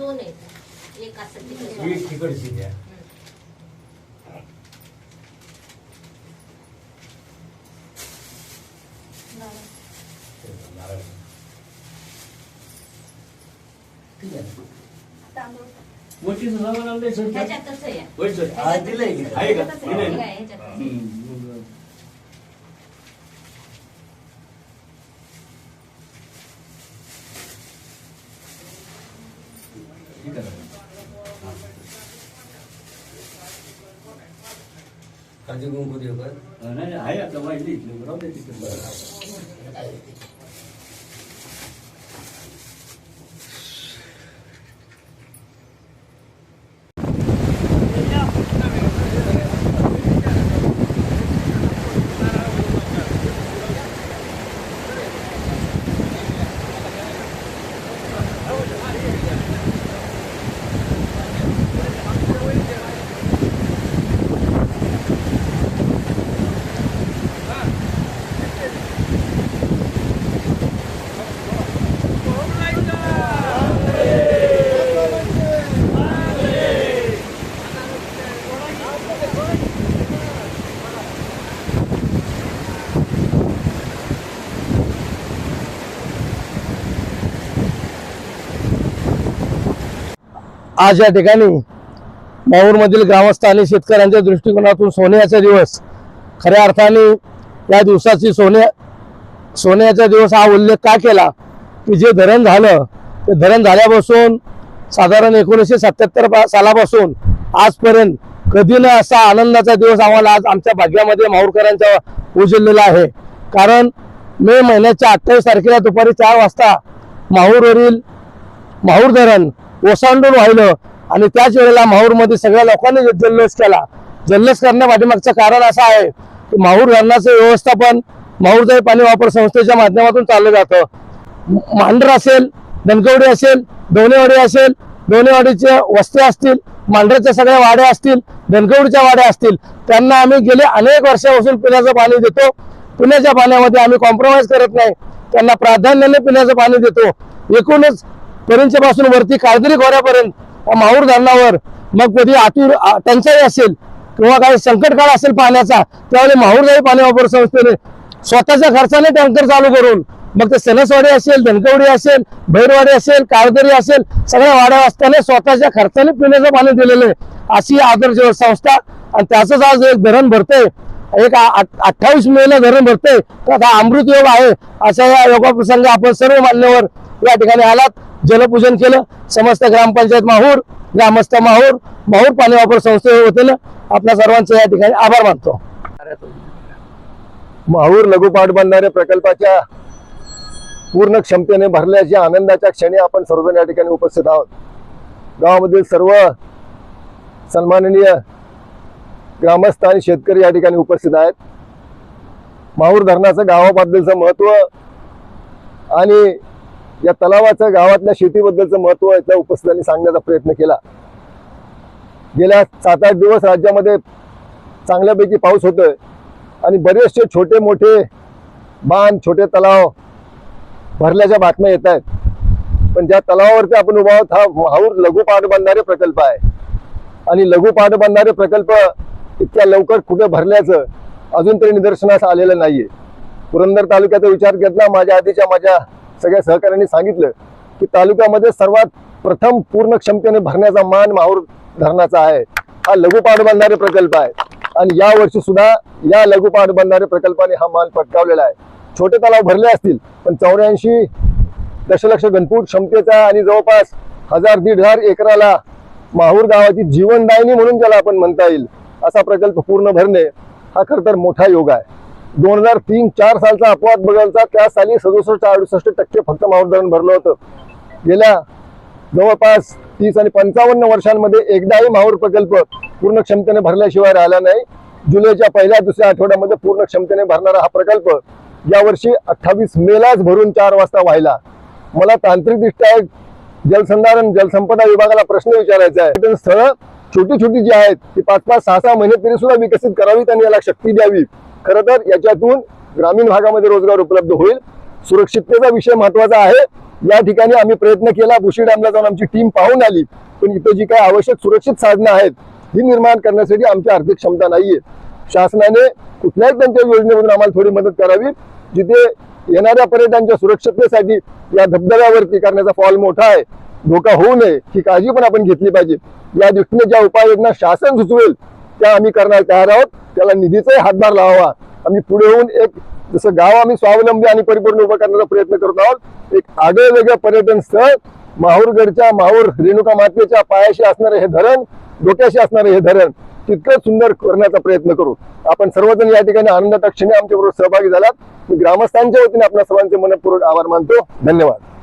दोन आहेत. एक असं तिकडे ही तिकडची द्या. ठीक आहे. मोठी सुद्धा बनवली सर. ह्याच्यातच आहे. होय सर. हा, दिलंय की? आहे. का? दिलंय आहे. ना? ह्याच्यातच आहे. हम्म, काजू कुंकू देऊ का नाही नाही, आहे आता वाहिली इथली राहू दे तिकडे आज या ठिकाणी माहूरमधील ग्रामस्थ आणि शेतकऱ्यांच्या दृष्टिकोनातून सोन्याचा दिवस खऱ्या अर्थाने या दिवसाची सोन्या सोन्याचा दिवस हा उल्लेख का केला की जे धरण झालं ते धरण झाल्यापासून साधारण एकोणीसशे सत्याहत्तर सालापासून आजपर्यंत कधी न असा आनंदाचा दिवस आम्हाला आज आमच्या भाग्यामध्ये माहूरकरांचा उजळलेला आहे. कारण मे महिन्याच्या अठ्ठावीस तारखेला दुपारी चार वाजता माहूरवरील माहूर धरण ओसांडून वाहिलं आणि त्याच वेळेला माहूरमध्ये सगळ्या लोकांनी जल्लोष केला. जल्लोष करण्यापाठीमागचं कारण असं आहे की माहूर धरणाचं व्यवस्थापन माहूरजाई पाणी वापर संस्थेच्या माध्यमातून चाललं जातं. मांडर मांढर असेल धनकवडी असेल दोनेवाडी असेल दोनेवाडीच्या वस्त्या असतील मांढऱ्याच्या सगळ्या वाड्या असतील धनकवडीच्या वाड्या असतील त्यांना आम्ही गेले अनेक वर्षापासून पिण्याचं पाणी देतो. पिण्याच्या पाण्यामध्ये आम्ही कॉम्प्रोमाइज करत नाही. त्यांना प्राधान्याने पिण्याचं पाणी देतो. एकूणच परिंचेपासून वरती काळदरी खोऱ्यापर्यंत माहूर धरणावर मग कधी आतूर टंचाई असेल किंवा काही संकट काळ असेल पाण्याचा त्यावेळी माहूरदाई पाणी वापर संस्थेने स्वतःच्या खर्चाने टँकर चालू करून मग ते सणसवाडी असेल धनकवडी असेल भैरवाडी असेल काळदरी असेल सगळ्या वाड्या वाजताने स्वतःच्या खर्चाने पिण्याचं पाणी दिलेलं आहे. अशी आदर्श संस्था आणि त्याचंच आज एक धरण भरते एक अठ्ठावीस मेला धरण भरते तर हा अमृत योग आहे अशा या योगाप्रसंग आपण सर्व मान्यवर या ठिकाणी आलात. जलपूजन केलं समस्त ग्रामपंचायत माहूर ग्रामस्थ माहूर माहूर पाणी वापर संस्थे वतीनं आपल्या सर्वांचे या ठिकाणी आभार मानतो. माहूर लघुपाठ बांधणाऱ्या प्रकल्पाच्या पूर्ण क्षमतेने भरल्याच्या आनंदाच्या क्षणी आपण सर्वजण या ठिकाणी उपस्थित आहोत. गावामधील सर्व सन्माननीय ग्रामस्थ आणि शेतकरी या ठिकाणी उपस्थित आहेत. माहूर धरणाचं गावाबद्दलचं महत्त्व आणि या तलावाचं गावातल्या शेतीबद्दलचं महत्त्व इथल्या उपस्थितांनी सांगण्याचा प्रयत्न केला. गेल्या सात आठ दिवस राज्यामध्ये चांगल्यापैकी पाऊस होतोय. आणि बरेचसे छोटे मोठे बांध छोटे तलाव भरल्याच्या बातम्या येत आहेत. पण ज्या तलावावरती आपण उभा आहोत हा माहूर लघु पाटबंधारे प्रकल्प आहे. आणि लघु पाटबंधारे प्रकल्प इतक्या लवकर कुठे भरल्याचं अजून तरी निदर्शनास आलेलं नाहीये. पुरंदर तालुक्याचा विचार घेतला माझ्या आधीच्या माझ्या सगळ्या सहकाऱ्यांनी सांगितलं की तालुक्यामध्ये सर्वात प्रथम पूर्ण क्षमतेने भरण्याचा मान माहूर धरणाचा आहे. हा लघु पाटबंधारे प्रकल्प आहे. आणि या वर्षी सुद्धा या लघु पाटबंधारे प्रकल्पाने हा मान पटकावलेला आहे. छोटे तलाव भरले असतील पण चौऱ्याऐंशी दशलक्ष घनफूट क्षमतेचा आणि जवळपास हजार दीड हजार एकराला माहूर गावाची जीवनदायिनी म्हणून ज्याला आपण म्हणता येईल असा प्रकल्प पूर्ण भरणे हा खर तर मोठा योग आहे. दोन हजार तीन चार सालचा अपवाद बघायचा त्या साली सदुसष्ट अडुसष्ट टक्के फक्त माहूर धरण भरलं होतं. गेल्या जवळपास तीस आणि पंचावन्न वर्षांमध्ये एकदाही माहूर प्रकल्प पूर्ण क्षमतेने भरल्याशिवाय राहिला नाही. जुलैच्या पहिल्या दुसऱ्या आठवड्यामध्ये पूर्ण क्षमतेने भरणारा हा प्रकल्प यावर्षी अठ्ठावीस मेलाच भरून चार वाजता व्हायला मला तांत्रिकदृष्ट्या एक जलसंधारण जलसंपदा विभागाला प्रश्न विचारायचा आहे. स्थळं छोटी छोटी जी आहेत ती पाच पाच सहा सहा महिने तरी सुद्धा विकसित करावीत आणि याला शक्ती द्यावी. खरं तर याच्यातून ग्रामीण भागामध्ये रोजगार उपलब्ध होईल. सुरक्षिततेचा विषय महत्त्वाचा आहे. या ठिकाणी आम्ही प्रयत्न केला बुशी डॅमला जाऊन आमची टीम पाहून आली. पण इथं जी काही आवश्यक सुरक्षित साधनं आहेत ही निर्माण करण्यासाठी आमची आर्थिक क्षमता नाहीये. शासनाने कुठल्याही त्यांच्या योजनेमधून आम्हाला थोडी मदत करावी. जिथे येणाऱ्या पर्यटनाच्या सुरक्षिततेसाठी या धबधब्यावरती करण्याचा फॉल मोठा आहे. धोका होऊ नये ही काळजी पण आपण घेतली पाहिजे. या दृष्टीने ज्या उपाययोजना शासन सुचवेल त्या आम्ही करण्यास तयार आहोत. त्याला निधीचाही हातभार लावावा. आम्ही पुढे होऊन एक जसं गाव आम्ही स्वावलंबी आणि परिपूर्ण उभं करण्याचा प्रयत्न करत आहोत एक आगळं वेगळं पर्यटन स्थळ माहूरगडच्या माहूर रेणुका मातेच्या पायाशी असणारे हे धरण डोक्याशी असणारे हे धरण तितकं सुंदर करण्याचा प्रयत्न करू. आपण सर्वजण या ठिकाणी आनंदात क्षणी आमच्याबरोबर सहभागी झालात. मी ग्रामस्थांच्या वतीने आपल्या सर्वांचे मनपूर्वक आभार मानतो. धन्यवाद.